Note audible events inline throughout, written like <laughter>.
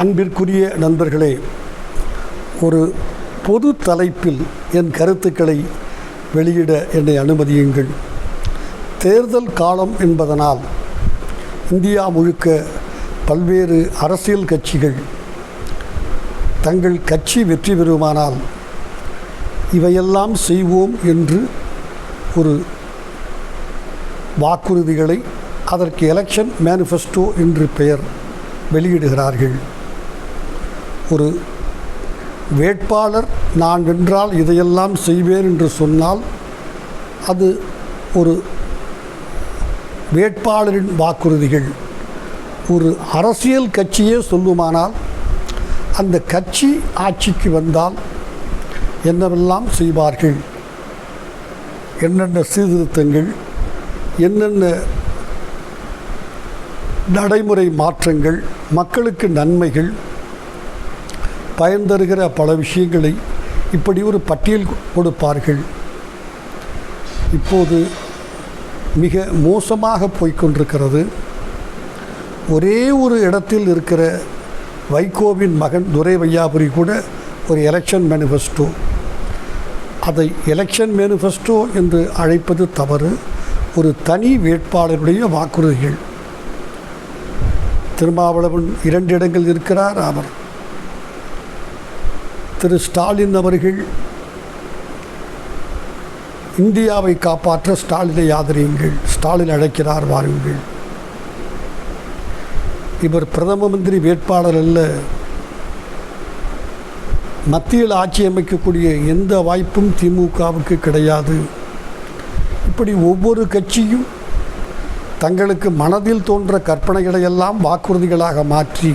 அன்பிற்குரிய நண்பர்களே ஒரு பொது தலைப்பில் என் கருத்துக்களை வெளியிட என்னை அனுமதியுங்கள். தேர்தல் காலம் என்பதனால் இந்தியா முழுக்க பல்வேறு அரசியல் கட்சிகள் தங்கள் கட்சி வெற்றி பெறுமானால் இவையெல்லாம் செய்வோம் என்று ஒரு வாக்குறுதிகளை அதற்கு எலெக்ஷன் மேனிஃபெஸ்டோ என்று பெயர் வெளியிடுகிறார்கள். ஒரு வேட்பாளர் நான் வென்றால் இதையெல்லாம் செய்வேன் என்று சொன்னால் அது ஒரு வேட்பாளரின் வாக்குறுதிகள். ஒரு அரசியல் கட்சியே சொல்லுமானால் அந்த கட்சி ஆட்சிக்கு வந்தால் என்னவெல்லாம் செய்வார்கள்? என்னென்ன சீர்திருத்தங்கள்? என்னென்ன நடைமுறை மாற்றங்கள்? மக்களுக்கு நன்மைகள்? பயன் தருகிற பல விஷயங்களை இப்படி ஒரு பட்டியல் கொடுப்பார்கள். இப்போது மிக மோசமாக போய்க்கொண்டிருக்கிறது. ஒரே ஒரு இடத்தில் இருக்கிற வைகோவின் மகன் துரை வையாபுரி கூட ஒரு எலெக்ஷன் மேனிஃபெஸ்டோ அதை எலெக்ஷன் மேனிஃபெஸ்டோ என்று அழைப்பது தவறு. ஒரு தனி வேட்பாளருடைய வாக்குறுதிகள். திருமாவளவன் இரண்டு இடங்கள் இருக்கிறார் அவர் திரு ஸ்டாலின் அவர்கள் இந்தியாவை காப்பாற்ற ஸ்டாலினை ஆதரியுங்கள் ஸ்டாலின் அழைக்கிறார் வாருங்கள். இவர் பிரதம மந்திரி வேட்பாளர் அல்ல. மத்தியில் ஆட்சி அமைக்கக்கூடிய எந்த வாய்ப்பும் திமுகவுக்கு கிடையாது. இப்படி ஒவ்வொரு கட்சியும் தங்களுக்கு மனதில் தோன்ற கற்பனைகளை எல்லாம் வாக்குறுதிகளாக மாற்றி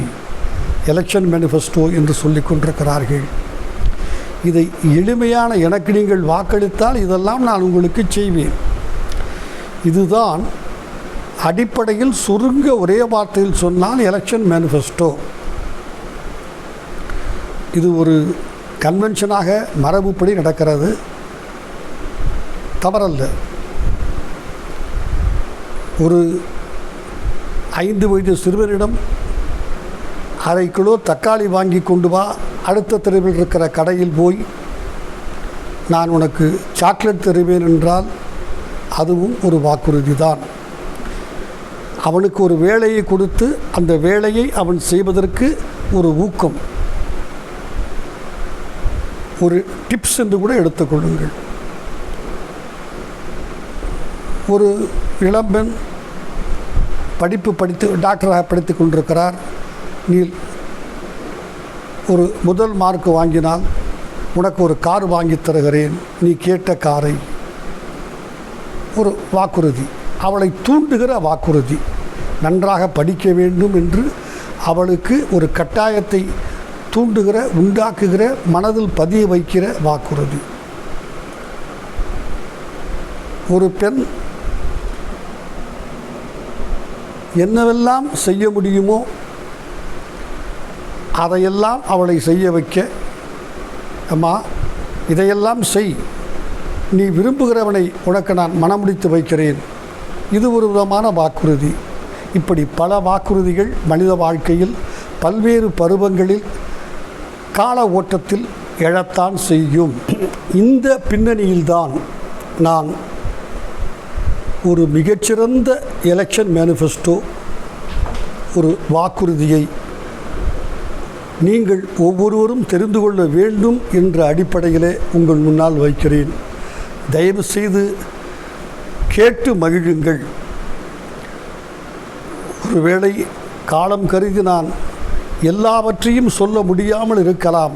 எலெக்ஷன் மேனிஃபெஸ்டோ என்று சொல்லிக் கொண்டிருக்கிறார்கள். இதை எளிமையான எனக்கு நீங்கள் வாக்களித்தால் இதெல்லாம் நான் உங்களுக்கு செய்வேன். இதுதான் அடிப்படையில் சுருங்க ஒரே வார்த்தையில் சொன்னால் எலெக்ஷன் மேனிஃபெஸ்டோ இது ஒரு கன்வென்ஷனாக மரபுப்படி நடக்கிறது. தவறல்ல. ஒரு ஐந்து வயது சிறுவரிடம் அரை கிலோ தக்காளி வாங்கி கொண்டு வா. அடுத்த தெருவில் இருக்கிற கடையில் போய் நான் உனக்கு சாக்லேட் தருவேன் என்றால் அதுவும் ஒரு வாக்குறுதி தான் அவனுக்கு ஒரு வேலையை கொடுத்து அந்த வேலையை அவன் செய்வதற்கு ஒரு ஊக்கம். ஒரு டிப்ஸ் என்று கூட எடுத்துக்கொள்ளுங்கள். ஒரு இளம்பெண் படிப்பு படித்து டாக்டராக படித்து கொண்டிருக்கிறார். நீ ஒரு முதல் மார்க் வாங்கினால் உனக்கு ஒரு கார் வாங்கி தருகிறேன். நீ கேட்ட காரை. ஒரு வாக்குறுதி. அவளை தூண்டுகிற வாக்குறுதி. நன்றாக படிக்க வேண்டும் என்று அவளுக்கு ஒரு கட்டாயத்தை தூண்டுகிற உண்டாக்குகிற மனதில் பதிய வைக்கிற வாக்குறுதி. ஒரு பெண் என்னவெல்லாம் செய்ய முடியுமோ அதையெல்லாம் அவளை செய்ய வைக்க. அம்மா இதையெல்லாம் செய். நீ விரும்புகிறவனை உனக்கு நான் மனமுடித்து வைக்கிறேன். இது ஒரு விதமான வாக்குறுதி. இப்படி பல வாக்குறுதிகள் மனித வாழ்க்கையில் பல்வேறு பருவங்களில் கால ஓட்டத்தில் எழத்தான் செய்யும். இந்த பின்னணியில்தான் நான் ஒரு மிகச்சிறந்த எலெக்ஷன் மேனிஃபெஸ்டோ ஒரு வாக்குறுதியை நீங்கள் ஒவ்வொருவரும் தெரிந்து கொள்ள வேண்டும் என்ற அடிப்படையிலே உங்கள் முன்னால் வைக்கிறேன். தயவு செய்து கேட்டு மகிழுங்கள். ஒருவேளை காலம் கருதி நான் எல்லாவற்றையும் சொல்ல முடியாமல் இருக்கலாம்.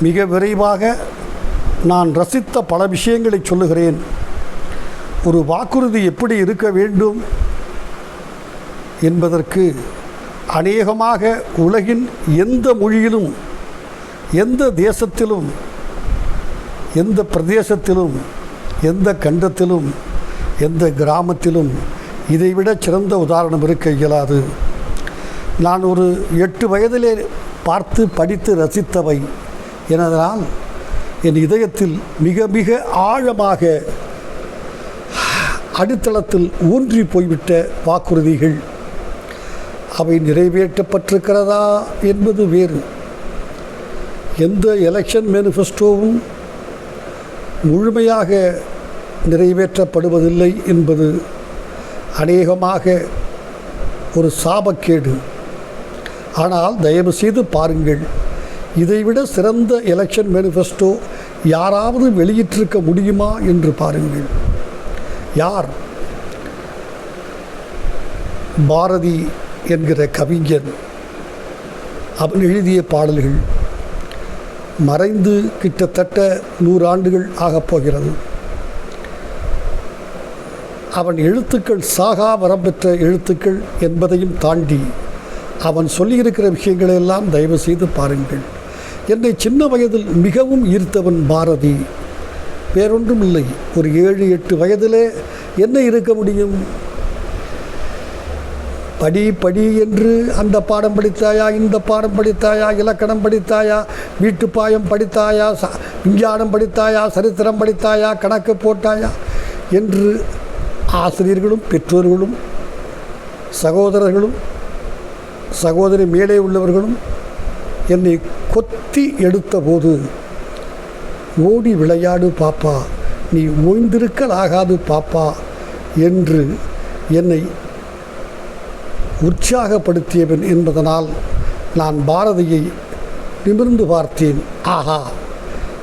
மிக விரைவாக நான் ரசித்த பல விஷயங்களை சொல்லுகிறேன். ஒரு வாக்குறுதி எப்படி இருக்க வேண்டும் என்பதற்கு அநேகமாக உலகின் எந்த மொழியிலும் எந்த தேசத்திலும் எந்த பிரதேசத்திலும் எந்த கண்டத்திலும் எந்த கிராமத்திலும் இதைவிட சிறந்த உதாரணம் இருக்க இயலாது. நான் ஒரு எட்டு வயதிலே பார்த்து படித்து ரசித்தவை எனதனால் என் இதயத்தில் மிக மிக ஆழமாக அடித்தளத்தில் ஊன்றி போய்விட்ட வாக்குறுதிகள். அவை நிறைவேற்றப்பட்டிருக்கிறதா என்பது வேறு. எந்த எலெக்ஷன் மேனிஃபெஸ்டோவும் முழுமையாக நிறைவேற்றப்படுவதில்லை என்பது அநேகமாக ஒரு சாபக்கேடு. ஆனால் தயவு செய்து பாருங்கள் இதைவிட சிறந்த எலெக்ஷன் மேனிஃபெஸ்டோ யாராவது வெளியிட்டிருக்க முடியுமா என்று பாருங்கள். யார்? பாரதி என்கிற கவிஞன் அவன் எழுதிய பாடல்கள் மறைந்து கிட்டத்தட்ட நூறாண்டுகள் ஆகப் போகிறது. அவன் எழுத்துக்கள் சாகா வரம் பெற்ற எழுத்துக்கள் என்பதையும் தாண்டி அவன் சொல்லியிருக்கிற விஷயங்களை எல்லாம் தயவு செய்து பாருங்கள். என்னை சின்ன வயதில் மிகவும் ஈர்த்தவன் பாரதி. வேறொன்றும் இல்லை ஒரு ஏழு எட்டு வயதிலே என்ன இருக்க முடியும்? படி படி என்று அந்த பாடம் படித்தாயா இந்த பாடம் படித்தாயா இலக்கணம் படித்தாயா வீட்டுப்பாயம் படித்தாயா ச விஞ்ஞானம் படித்தாயா சரித்திரம் படித்தாயா கணக்கு போட்டாயா என்று ஆசிரியர்களும் பெற்றோர்களும் சகோதரர்களும் சகோதரி மேலே உள்ளவர்களும் என்னை கொத்தி எடுத்தபோது ஓடி விளையாடு பாப்பா நீ ஓய்ந்திருக்கல் ஆகாது பாப்பா என்று என்னை உற்சாகப்படுத்தியவன் என்பதனால் நான் பாரதியை நிமிர்ந்து பார்த்தேன். ஆஹா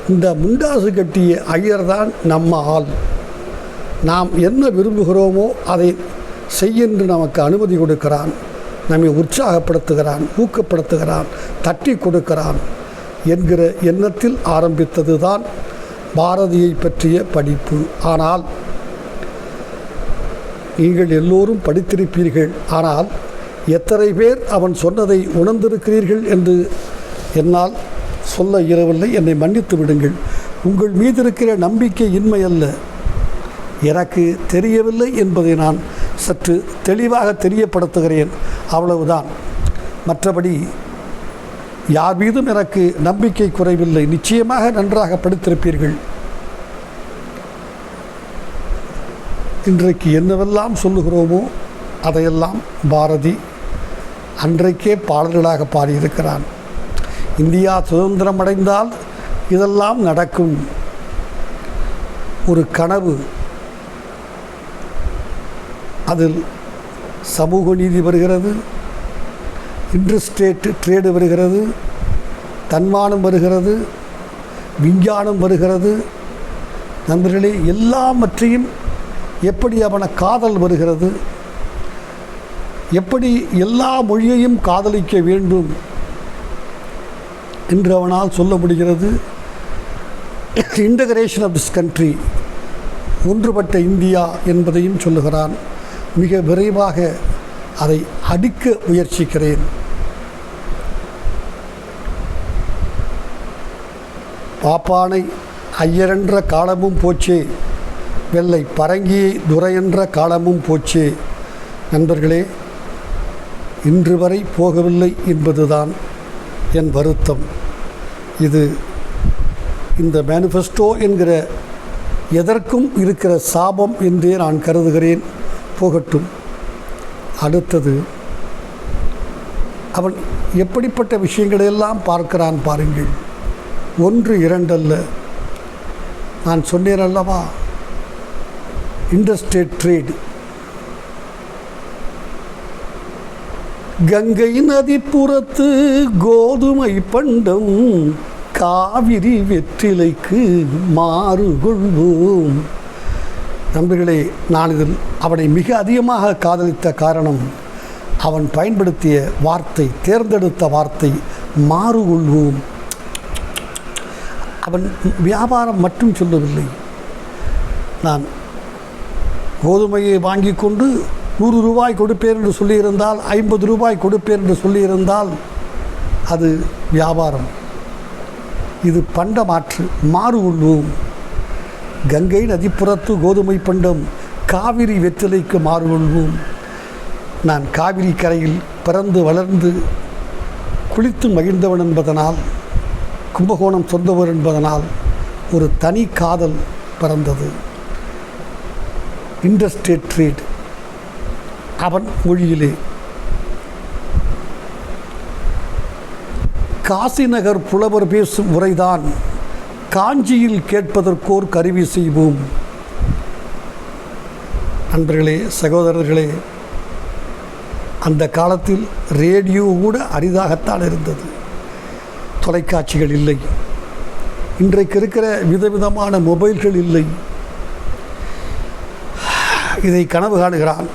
இந்த முண்டாசு கட்டிய ஐயர்தான் நம்ம ஆள். நாம் என்ன விரும்புகிறோமோ அதை செய்யென்று நமக்கு அனுமதி கொடுக்கிறான். நம்மை உற்சாகப்படுத்துகிறான் ஊக்கப்படுத்துகிறான் தட்டி கொடுக்கிறான் என்கிற எண்ணத்தில் ஆரம்பித்தது தான் பாரதியை பற்றிய படிப்பு. ஆனால் நீங்கள் எல்லோரும் படித்திருப்பீர்கள். ஆனால் எத்தனை பேர் அவன் சொன்னதை உணர்ந்திருக்கிறீர்கள் என்று என்னால் சொல்ல இயலவில்லை. என்னை மன்னித்து விடுங்கள். உங்கள் மீது இருக்கிற நம்பிக்கை இன்மை அல்ல எனக்கு தெரியவில்லை என்பதை நான் சற்று தெளிவாக தெரியப்படுத்துகிறேன். அவ்வளவுதான். மற்றபடி யார் மீதும் எனக்கு நம்பிக்கை குறைவில்லை. நிச்சயமாக நன்றாக படித்திருப்பீர்கள். இன்றைக்கு என்னவெல்லாம் சொல்லுகிறோமோ அதையெல்லாம் பாரதி அன்றைக்கே பாடல்களாக பாடியிருக்கிறான். இந்தியா சுதந்திரம் அடைந்தால் இதெல்லாம் நடக்கும். ஒரு கனவு. அதில் சமூக நீதி வருகிறது. இன்டர்ஸ்டேட் ட்ரேடு வருகிறது. தன்மானம் வருகிறது. விஞ்ஞானம் வருகிறது. நண்பர்களே எல்லாவற்றையும் எப்படி அவனை காதல் வருகிறது? எப்படி எல்லா மொழியையும் காதலிக்க வேண்டும் என்று அவனால் சொல்ல முடிகிறது? இன்டகிரேஷன் ஆஃப் திஸ் கண்ட்ரி ஒன்றுபட்ட இந்தியா என்பதையும் சொல்லுகிறான். மிக விரைவாக அதை அடிக்க முயற்சிக்கிறேன். பாப்பானை ஐயரென்ற காலமும் போச்சே. வெள்ளை பரங்கி துரையென்ற காலமும் போச்சே. நண்பர்களே இன்று வரை போகவில்லை என்பதுதான் என் வருத்தம். இது இந்த மேனிஃபெஸ்டோ என்கிற எதற்கும் இருக்கிற சாபம் என்றே நான் கருதுகிறேன். போகட்டும். அடுத்தது அவன் எப்படிப்பட்ட விஷயங்களையெல்லாம் பார்க்கிறான் பாருங்கள். ஒன்று இரண்டல்ல நான் சொன்னேன் அல்லவா? இன்டர்ஸ்டேட் ட்ரேடு கங்கை நதிப்புறத்து கோதுமை பண்டம் காவிரி வெற்றிலைக்கு மாறுகொள்வோம். நண்பர்களே நான் இதில் அவனை மிக அதிகமாக காதலித்த காரணம் அவன் பயன்படுத்திய வார்த்தை தேர்ந்தெடுத்த வார்த்தை மாறுகொள்வோம். அவன் வியாபாரம் மட்டும் சொல்லவில்லை. நான் கோதுமையை வாங்கி கொண்டு நூறு ரூபாய் கொடுப்பேன் என்று சொல்லியிருந்தால் ஐம்பது ரூபாய் கொடுப்பேன் என்று சொல்லியிருந்தால் அது வியாபாரம். இது பண்ட மாற்று மாறு கொள்வோம் கங்கை நதிப்புறத்து கோதுமை பண்டம் காவிரி வெற்றிலைக்கு மாறு கொள்வோம் நான் காவிரி கரையில் பிறந்து வளர்ந்து குளித்து மகிழ்ந்தவன் என்பதனால் கும்பகோணம் சொந்தவர் என்பதனால் ஒரு தனி காதல் பிறந்தது. இண்டஸ்ட்ரேட் ட்ரேட் அவன் மொழியிலே காசிநகர் புலவர் பேசும் முறைதான் காஞ்சியில் கேட்பதற்கோர் கருவி செய்வோம். நண்பர்களே சகோதரர்களே அந்த காலத்தில் ரேடியோ கூட அரிதாகத்தான் இருந்தது. தொலைக்காட்சிகள் இல்லை. இன்றைக்கு இருக்கிற விதவிதமான மொபைல்கள் இல்லை. இதை கனவு காணுகிறான்.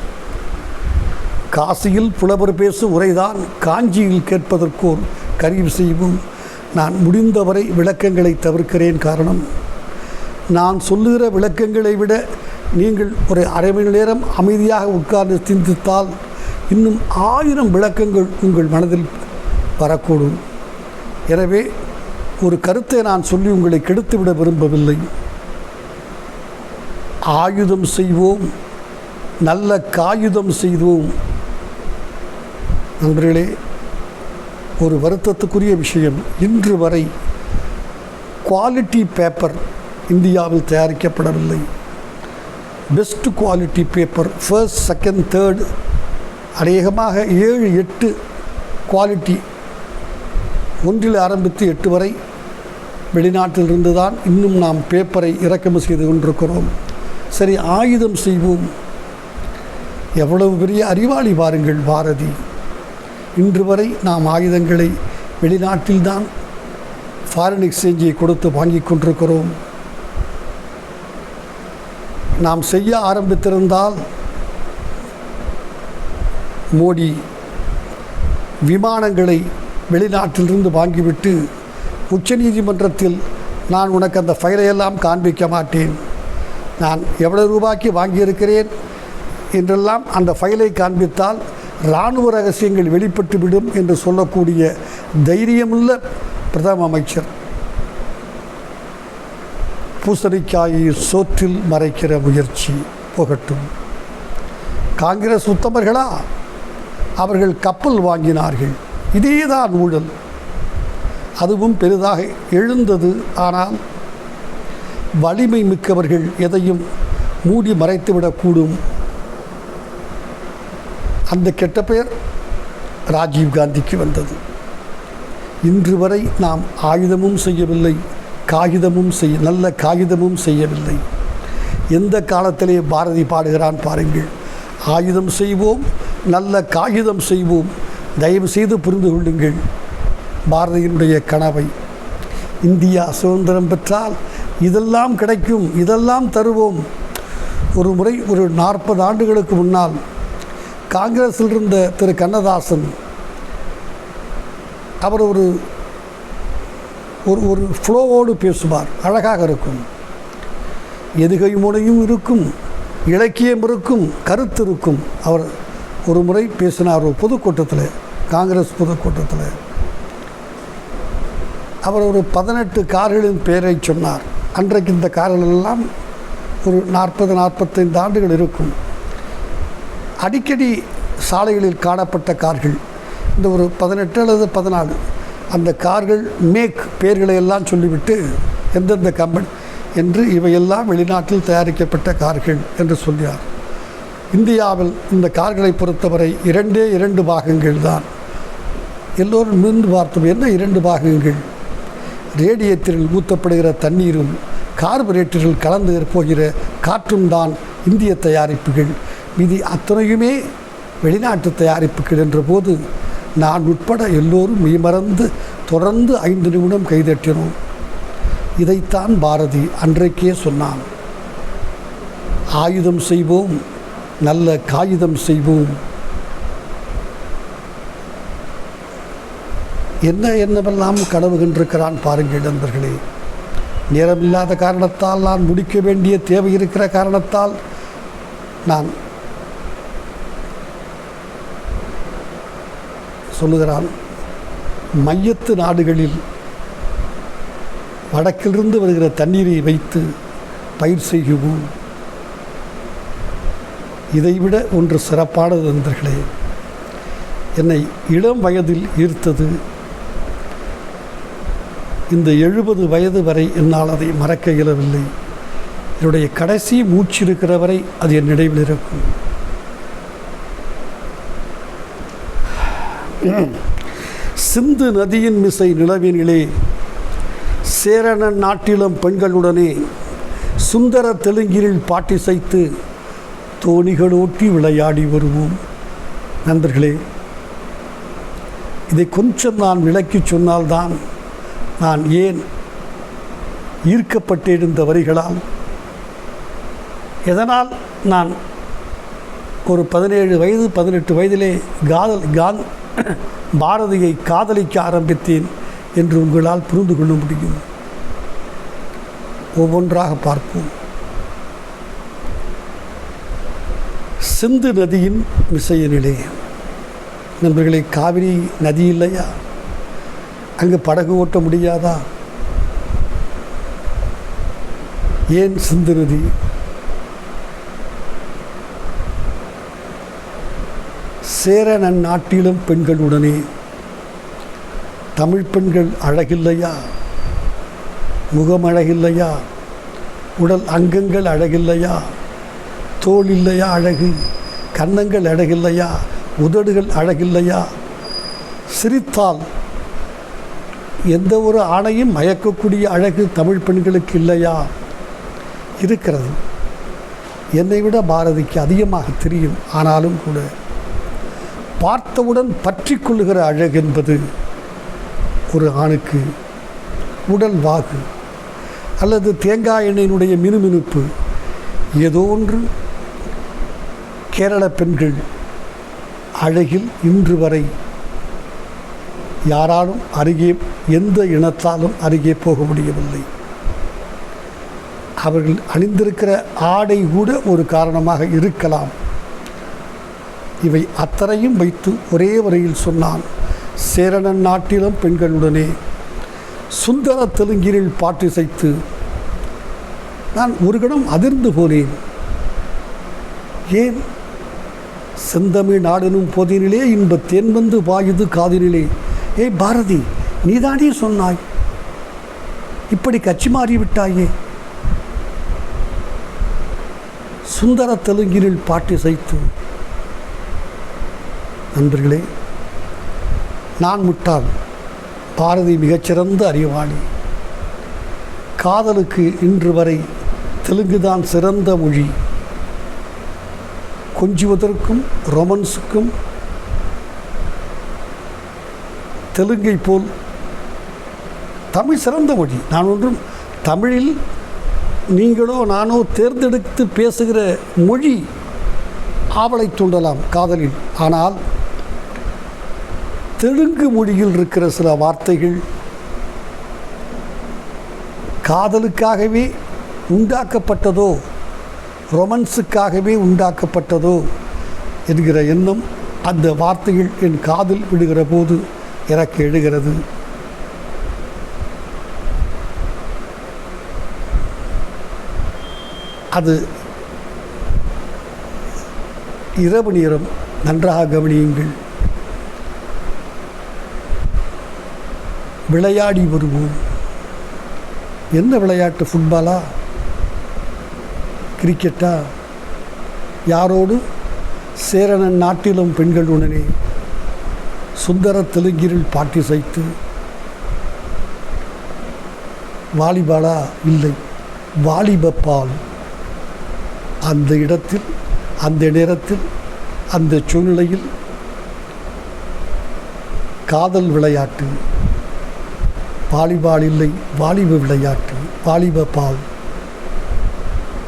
காசியில் புலவர் பேசு உரைதான் காஞ்சியில் கேட்பதற்கோர் கருவி செய்வோம் நான் முடிந்தவரை விளக்கங்களை தவிர்க்கிறேன் காரணம். நான் சொல்லுகிற விளக்கங்களை விட நீங்கள் ஒரு அரை மணி நேரம் அமைதியாக உட்கார்ந்து சிந்தித்தால் இன்னும் ஆயிரம் விளக்கங்கள் உங்கள் மனதில் வரக்கூடும். எனவே ஒரு கருத்தை நான் சொல்லி உங்களை கெடுத்துவிட விரும்பவில்லை. ஆயுதம் செய்வோம் நல்ல காயுதம் செய்தோம். நண்பர்களே ஒரு வருத்தத்துக்குரிய விஷயம். இன்று வரை குவாலிட்டி பேப்பர் இந்தியாவில் தயாரிக்கப்படவில்லை. Best quality paper first second third அநேகமாக ஏழு எட்டு குவாலிட்டி ஒன்றில் ஆரம்பித்து எட்டு வரை வெளிநாட்டிலிருந்து தான் இன்னும் நாம் பேப்பரை இறக்குமதி செய்து கொண்டிருக்கிறோம். சரி ஆயுதம் செய்வோம். எவ்வளவு பெரிய அறிவாளி பாருங்கள் பாரதி. இன்று வரை நாம் ஆயுதங்களை வெளிநாட்டில்தான் ஃபாரின் எக்ஸ்சேஞ்சை கொடுத்து வாங்கி கொண்டிருக்கிறோம். நாம் செய்ய ஆரம்பித்திருந்தால் மோடி விமானங்களை வெளிநாட்டிலிருந்து வாங்கிவிட்டு உச்சநீதிமன்றத்தில் நான் உனக்கு அந்த ஃபைலை எல்லாம் காண்பிக்க மாட்டேன். நான் எவ்வளவு ரூபாய்க்கு வாங்கியிருக்கிறேன்? என்றெல்லாம் அந்த ஃபைலை காண்பித்தால் இராணுவ ரகசியங்கள் வெளிப்பட்டுவிடும் என்று சொல்லக்கூடிய தைரியமுள்ள பிரதம அமைச்சர். பூசணிக்காயை சோற்றில் மறைக்கிற முயற்சி போகட்டும். காங்கிரஸ் உத்தமர்களா? அவர்கள் கப்பல் வாங்கினார்கள். இதேதான் ஊழல். அதுவும் பெரிதாக எழுந்தது ஆனால் வலிமை மிக்கவர்கள் எதையும் மூடி மறைத்துவிடக்கூடும். அந்த கெட்ட பெயர் ராஜீவ் காந்திக்கு வந்தது. இன்று வரை நாம் ஆயுதமும் செய்யவில்லை காகிதமும் செய்ய நல்ல காகிதமும் செய்யவில்லை. எந்த காலத்திலே பாரதி பாடுகிறான் பாருங்கள். ஆயுதம் செய்வோம் நல்ல காகிதம் செய்வோம். தயவு செய்து புரிந்து கொள்ளுங்கள். பாரதியினுடைய கனவை. இந்தியா சுதந்திரம் பெற்றால் இதெல்லாம் கிடைக்கும் இதெல்லாம் தருவோம். ஒரு முறை ஒரு நாற்பது ஆண்டுகளுக்கு முன்னால் காங்கிரஸில் இருந்த திரு கண்ணதாசன் அவர் ஒரு ஒரு ஒரு ஃப்ளோவோடு பேசுவார் அழகாக இருக்கும். எதுகை முனையும் இருக்கும் இலக்கியம் இருக்கும் கருத்து இருக்கும். அவர் ஒரு முறை பேசினார் ஒரு பொதுக்கூட்டத்தில் காங்கிரஸ் பொதுக்கூட்டத்தில். அவர் ஒரு பதினெட்டு கார்களின் பெயரை சொன்னார். அன்றைக்கு இந்த கார்கள் எல்லாம் ஒரு நாற்பது நாற்பத்தைந்து ஆண்டுகள் இருக்கும். அடிக்கடி சாலைகளில் காணப்பட்ட கார்கள் இந்த ஒரு பதினெட்டு அல்லது பதினாலு அந்த கார்கள் மேக் பெயர்களை எல்லாம் சொல்லிவிட்டு எந்தெந்த கம்பெனி என்று இவையெல்லாம் வெளிநாட்டில் தயாரிக்கப்பட்ட கார்கள் என்று சொல்கிறார். இந்தியாவில் இந்த கார்களை பொறுத்தவரை இரண்டே இரண்டு பாகங்கள் தான். எல்லோரும் நின்று பார்த்தோம் என்ன இரண்டு பாகங்கள்? ரேடியேட்டரில் ஊற்றப்படுகிற தண்ணீரும் கார்பரேட்டரில் கலந்து போகிற காற்றும் தான் இந்திய தயாரிப்புகள். மீதி அத்தனையுமே வெளிநாட்டு தயாரிப்புகள் என்ற போது நான் உட்பட எல்லோரும் மெய்மறந்து தொடர்ந்து ஐந்து நிமிடம் கைதட்டினோம். இதைத்தான் பாரதி அன்றைக்கே சொன்னான். ஆயுதம் செய்வோம் நல்ல காகிதம் செய்வோம். என்ன என்னவெல்லாம் கனவு கண்டிருக்கிறான் பாருங்கள் நண்பர்களே. நேரமில்லாத காரணத்தால் நான் முடிக்க வேண்டிய தேவை இருக்கிற காரணத்தால் நான் சொல்லுகிறான் மையத்து நாடுகளில் வடக்கிலிருந்து வருகிற தண்ணீரை வைத்து பயிர் செய்கவும் இதைவிட ஒன்று சிறப்பானது நண்பர்களே என்னை இளம் வயதில் ஈர்த்தது. இந்த எழுபது வயது வரை என்னால் அதை மறக்க இயலவில்லை. என்னுடைய கடைசி மூச்சிருக்கிற வரை அது என் நினைவில் இருக்கும். சிந்து நதியின் மிசை நிலவினிலே சேரணன் நாட்டிலும் பெண்களுடனே சுந்தர தெலுங்கில் பாட்டிசைத்து தோணிகளோட்டி விளையாடி வருவோம். நண்பர்களே இதை கொஞ்சம் நான் விளக்கி சொன்னால்தான் நான் ஏன் ஈர்க்கப்பட்டிருந்த வரிகளால்? எதனால் நான் ஒரு பதினேழு வயது பதினெட்டு வயதிலே காதல் காந்த் <coughs> பாரதியை காதலிக்க ஆரம்பித்தேன் என்று உங்களால் புரிந்து கொள்ள முடியும் ஒவ்வொன்றாக பார்ப்போம். சிந்து நதியின் விசையனிலே நண்பர்களே காவிரி நதி இல்லையா? அங்கு படகு ஓட்ட முடியாதா? ஏன் சிந்து நதி? சேர நன்னாட்டிலும் பெண்களுடனே. தமிழ் பெண்கள் அழகில்லையா? முகம் அழகில்லையா? உடல் அங்கங்கள் அழகில்லையா? தோல் இல்லையா அழகு? கன்னங்கள் அழகில்லையா? உதடுகள் அழகில்லையா? சிரித்தால் எந்த ஒரு ஆணையும் மயக்கக்கூடிய அழகு தமிழ் பெண்களுக்கு இல்லையா? இருக்கிறது. என்னை விட பாரதிக்கு அதிகமாக தெரியும். ஆனாலும் கூட பார்த்தவுடன் பற்றி கொள்ளுகிற அழகு என்பது ஒரு ஆணுக்கு உடல் வாகு அல்லது தேங்காய் எண்ணெயினுடைய மினுமினுப்பு ஏதோ ஒன்று. கேரள பெண்கள் அழகில் இன்று வரை யாராலும் அருகே எந்த இனத்தாலும் அருகே போக முடியவில்லை. அவர்கள் அணிந்திருக்கிற ஆடை கூட ஒரு காரணமாக இருக்கலாம். இவை அத்தனையும் வைத்து ஒரே வரையில் சொன்னான் சேரணன் நாட்டிலும் பெண்களுடனே. சுந்தர தெலுங்கினில் பாட்டிசைத்து நான் ஒரு கணம் அதிர்ந்து போனேன். ஏன்? செந்தமிழ் நாடெனும் பொதினிலே இன்ப தேன் வந்து பாயுது காதினிலே. ஏய் பாரதி நீதானே சொன்னாய்? இப்படி கட்சி மாறிவிட்டாயே. சுந்தர தெலுங்கினில் பாட்டிசைத்து நண்பர்களே நான் முட்டாள் பாரதி மிகச்சிறந்த அறிவாளி. காதலுக்கு இன்று வரை தெலுங்கு தான் சிறந்த மொழி. கொஞ்சுவதற்கும் ரொமன்ஸுக்கும் தெலுங்கை போல் தமிழ் சிறந்த மொழி. நான் ஒன்றும் தமிழில் நீங்களோ நானோ தேர்ந்தெடுத்து பேசுகிற மொழி ஆவலை தூண்டலாம் காதலில். ஆனால் தெலுங்கு மொழியில் இருக்கிற சில வார்த்தைகள் காதலுக்காகவே உண்டாக்கப்பட்டதோ ரொமன்ஸுக்காகவே உண்டாக்கப்பட்டதோ என்கிற எண்ணம் அந்த வார்த்தைகள் என் காதில் விடுகிற போது எனக்கு எழுகிறது. அது இரவு நேரம் நன்றாக கவனியுங்கள். விளையாடி வருவோம். என்ன விளையாட்டு ஃபுட்பாலா கிரிக்கெட்டா யாரோடு? சேரணன் நாட்டிலும் பெண்களுடனே சுந்தர தெலுங்கிரில் பாட்டி சைத்து. வாலிபாலா? இல்லை. வாலிபப்பால். அந்த இடத்தில் அந்த நேரத்தில் அந்த சூழ்நிலையில் காதல் விளையாட்டு. வாலிபால் இல்லை வாலிப விளையாட்டு வாலிப பால்.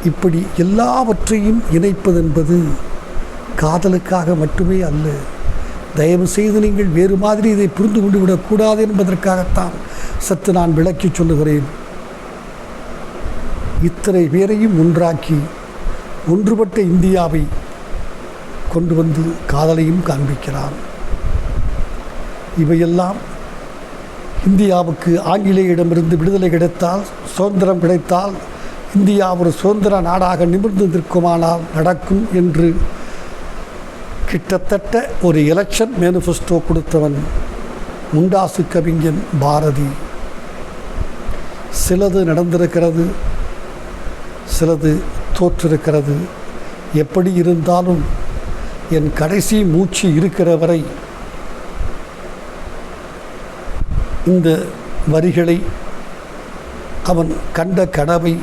இப்படி எல்லாவற்றையும் இணைப்பதென்பது காதலுக்காக மட்டுமே அல்ல தயவு செய்து நீங்கள் வேறு மாதிரி இதை புரிந்து கொண்டு விடக்கூடாது என்பதற்காகத்தான் சற்று நான் விளக்கி சொல்லுகிறேன். இத்தனை பேரையும் ஒன்றாக்கி ஒன்றுபட்ட இந்தியாவை கொண்டு வந்து காதலையும் காண்பிக்கிறான். இவையெல்லாம் இந்தியாவுக்கு ஆங்கிலேயிடமிருந்து விடுதலை கிடைத்தால் சுதந்திரம் கிடைத்தால் இந்தியா ஒரு சுதந்திர நாடாக நிமிர்ந்து நிற்குமானால் நடக்கும் என்று கிட்டத்தட்ட ஒரு எலெக்ஷன் மேனிஃபெஸ்டோ கொடுத்தவன் முண்டாசு கவிஞன் பாரதி. சிலது நடந்திருக்கிறது சிலது தோற்றிருக்கிறது. எப்படி இருந்தாலும் என் கடைசி மூச்சு இருக்கிற வரை இந்த வரிகளை அவன் கண்ட கனவை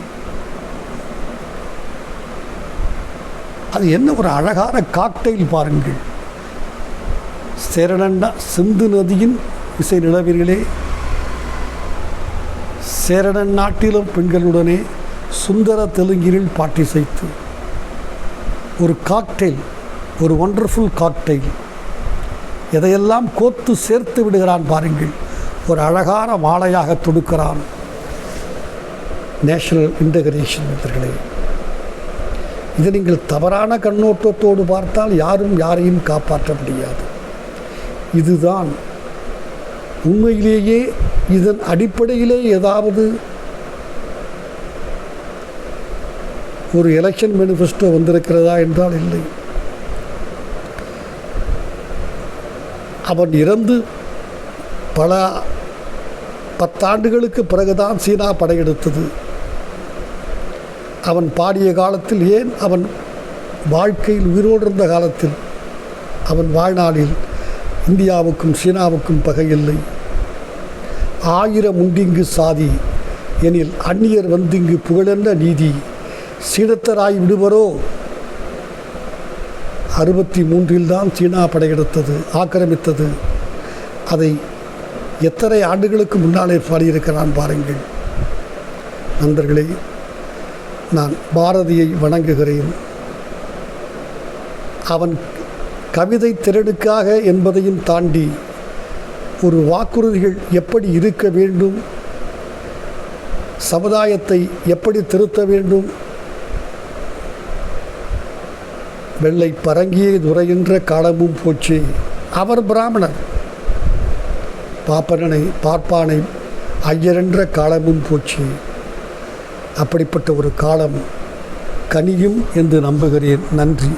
அது என்ன ஒரு அழகான காக்டெயில் பாருங்கள். சேரணண்டா சிந்து நதியின் இசை நிலவீர்களே சேரணன் நாட்டிலும் பெண்களுடனே சுந்தர தெலுங்கினில் பாட்டிசைத்து ஒரு காக்டெயில் ஒரு ஒண்டர்ஃபுல் காக்டெயில் எதையெல்லாம் கோத்து சேர்த்து விடுகிறான் பாருங்கள். ஒரு அழகான மாலையாக தொடுக்கிறான். நேஷனல் இன்டகிரேஷன் இவர்களே இது நீங்கள் தவறான கண்ணோட்டத்தோடு பார்த்தால் யாரும் யாரையும் காப்பாற்ற முடியாது. இதுதான் உண்மையிலேயே இதன் அடிப்படையிலே ஏதாவது ஒரு எலெக்ஷன் மேனிஃபெஸ்டோ வந்திருக்கிறதா என்றால் இல்லை. அவன் இறந்து பல பத்தாண்டுகளுக்கு பிறகுதான் சீனா படையெடுத்தது. அவன் பாடிய காலத்தில் ஏன் அவன் வாழ்க்கையில் உயிரோடு இருந்த காலத்தில் அவன் வாழ்நாளில் இந்தியாவுக்கும் சீனாவுக்கும் பகையில்லை ஆயிரம் உண்டிங்கு சாதி எனில் அந்நியர் வந்திங்கு புகழென்ன நீதி சீனத்தராய் விடுவரோ அறுபத்தி மூன்றில் தான் சீனா படையெடுத்தது ஆக்கிரமித்தது. அதை எத்தனை ஆண்டுகளுக்கு முன்னாலே பாடியிருக்கிறான் பாருங்கள். நண்பர்களே நான் பாரதியை வணங்குகிறேன். அவன் கவிதை திறனுக்காக என்பதையும் தாண்டி ஒரு வாக்குறுதிகள் எப்படி இருக்க வேண்டும்? சமுதாயத்தை எப்படி திருத்த வேண்டும்? வெள்ளை பரங்கியை துறைகின்ற காலமும் போச்சு. அவர் பிராமணர். பாப்பனனை பார்ப்பானை ஐயரென்ற காலமும் போச்சு. அப்படிப்பட்ட ஒரு காலம் கனியும் என்று நம்புகிறேன். நன்றி.